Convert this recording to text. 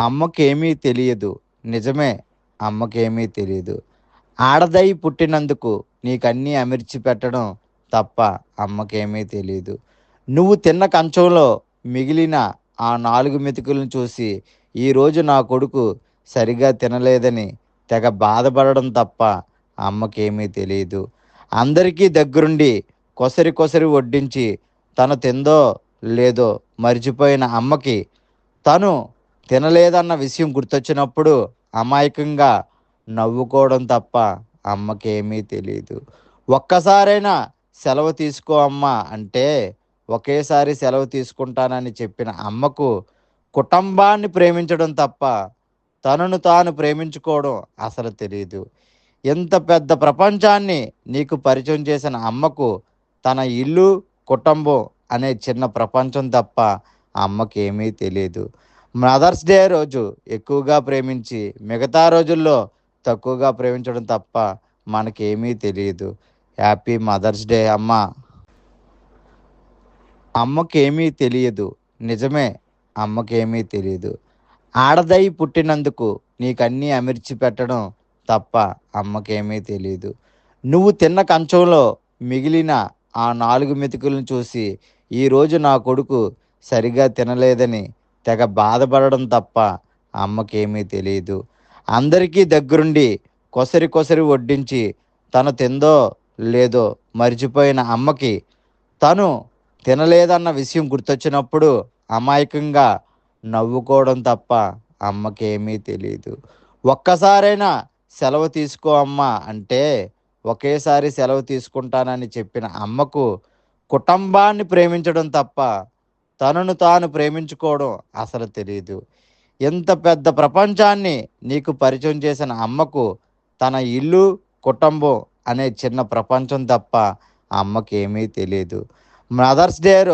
అమ్మకేమీ తెలియదు. నిజమే అమ్మకేమీ తెలియదు. ఆడదై పుట్టినందుకు నీకన్నీ అమిర్చి పెట్టడం తప్ప అమ్మకేమీ తెలియదు. నువ్వు తిన్న కంచంలో మిగిలిన ఆ నాలుగు మెతుకులను చూసి ఈరోజు నా కొడుకు సరిగా తినలేదని తెగ బాధపడడం తప్ప అమ్మకేమీ తెలియదు. అందరికీ దగ్గరుండి కొసరి కొసరి వడ్డించి తను తిందో లేదో మర్చిపోయిన అమ్మకి తను తినలేదన్న విషయం గుర్తొచ్చినప్పుడు అమాయకంగా నవ్వుకోవడం తప్ప అమ్మకేమీ తెలియదు ఒక్కసారైనా సెలవు తీసుకో అమ్మా అంటే ఒకేసారి సెలవు తీసుకుంటానని చెప్పిన అమ్మకు కుటుంబాన్ని ప్రేమించడం తప్ప తనను తాను ప్రేమించుకోవడం అసలు తెలియదు ఇంత పెద్ద ప్రపంచాన్ని నీకు పరిచయం చేసిన అమ్మకు తన ఇల్లు కుటుంబం అనే చిన్న ప్రపంచం తప్ప అమ్మకేమీ తెలియదు మదర్స్ డే రోజు ఎక్కువగా ప్రేమించి మిగతా రోజుల్లో తక్కువగా ప్రేమించడం తప్ప మనకేమీ తెలియదు హ్యాపీ మదర్స్ డే అమ్మ. అమ్మకేమీ తెలియదు నిజమే అమ్మకేమీ తెలియదు ఆడదై పుట్టినందుకు నీకన్నీ అమిర్చి పెట్టడం తప్ప అమ్మకేమీ తెలియదు నువ్వు తిన్న కంచంలో మిగిలిన ఆ నాలుగు మెతుకులను చూసి ఈరోజు నా కొడుకు సరిగా తినలేదని తెగ బాధపడడం తప్ప అమ్మకేమీ తెలియదు అందరికీ దగ్గరుండి కొసరి కొసరి వడ్డించి తను తిందో లేదో మర్చిపోయిన అమ్మకి తను తినలేదన్న విషయం గుర్తొచ్చినప్పుడు అమాయకంగా నవ్వుకోవడం తప్ప అమ్మకేమీ తెలియదు ఒక్కసారైనా సెలవు తీసుకో అమ్మ అంటే ఒకేసారి సెలవు తీసుకుంటానని చెప్పిన అమ్మకు కుటుంబాన్ని ప్రేమించడం తప్ప తనను తాను ప్రేమించుకోవడం అసలు తెలియదు ఇంత పెద్ద ప్రపంచాన్ని నీకు పరిచయం చేసిన అమ్మకు తన ఇల్లు కుటుంబం అనే చిన్న ప్రపంచం తప్ప అమ్మకేమీ తెలియదు మదర్స్ డే